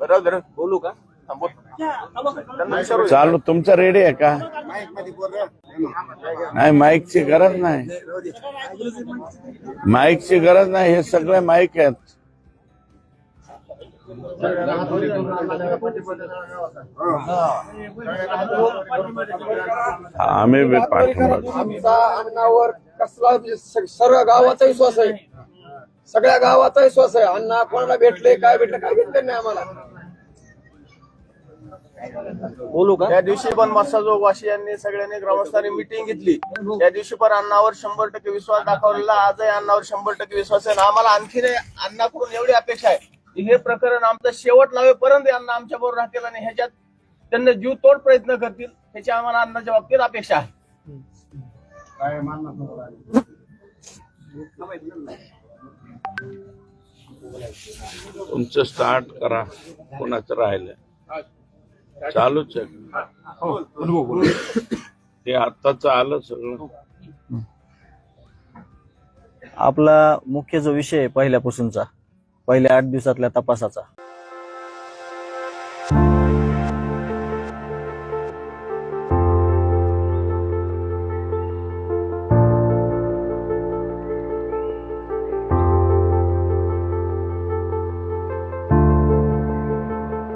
बरोबर बोलू का? चालू तुमचं रेडी आहे का? नाही माईकची गरज नाही. माईकची गरज नाही हे सगळे माईक आहेत. हा, आम्ही पाठवणार. कसला म्हणजे स- सर्व गावाचा विश्वास आहे. सगळ्या गावाचा विश्वास आहे. अण्णा कोणाला भेटले काय भेटले काय भेटले नाही आम्हाला. बोलू का? त्या दिवशी पण जो वाशी यांनी सगळ्यांनी ग्रामस्थांनी मिटिंग घेतली. त्या दिवशी पण अण्णावर शंभर टक्के विश्वास दाखवलेला. आजही अण्णावर शंभर टक्के विश्वास आहे. आणि आम्हाला आणखीन अण्णाकडून एवढी अपेक्षा आहे की हे प्रकरण आमचं शेवट लावेपर्यंत अण्णा आमच्या बरोबर राहतील आणि ह्याच्यात त्यांना जीव तोड प्रयत्न करतील. ह्याची आम्हाला अण्णाच्या बाबतीत अपेक्षा आहे. तुमचं स्टार्ट करा. कोणाचं राहिलं चालूच आहे. ते आत्ताच आलं सगळं. आपला मुख्य जो विषय आहे पहिल्यापासूनचा पहिल्या आठ दिवसातल्या तपासाचा